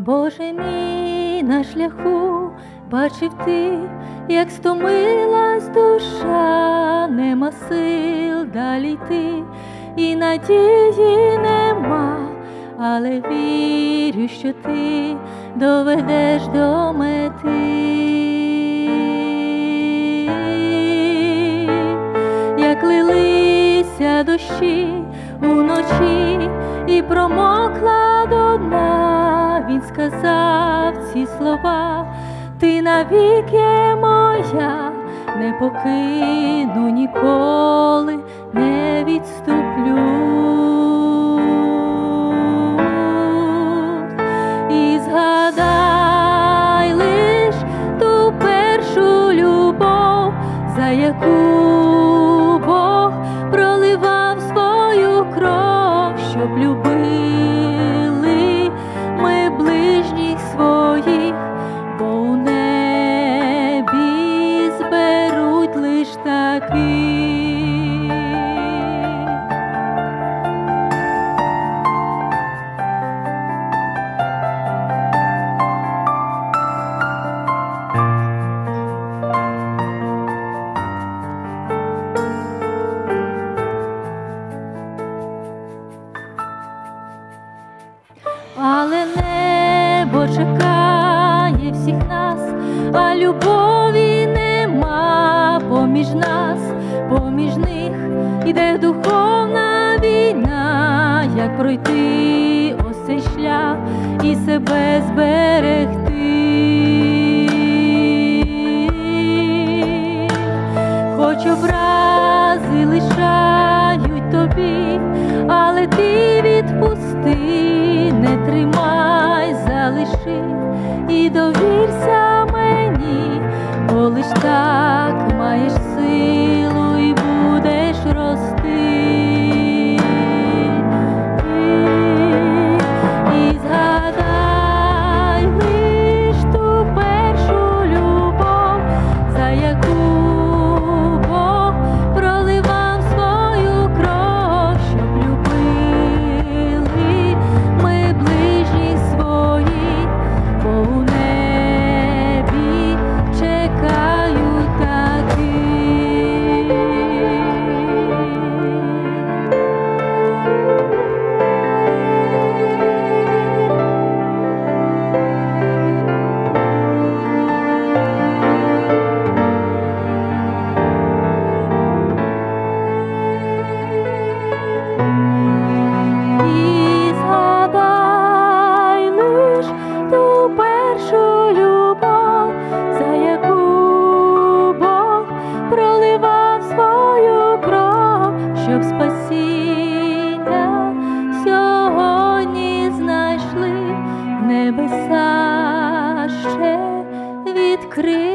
Боже мій на шляху бачив ти, як стомилась душа, нема сил далі йти, і надії нема, але вірю, що ти доведеш до мети. Як лилися дощі уночі і промокла до дна, він сказав ці слова, ти навік є моя, не покину ніколи, не відступлю. І згадай лиш ту першу любов, за яку Але небо чекає всіх нас, а любові нема поміж нас, поміж них іде духовна війна, як пройти ось цей шлях і себе зберегти. Хоч образи лишають тобі, але ти відпусти, спасіння сьогодні знайшли небеса ще відкрили.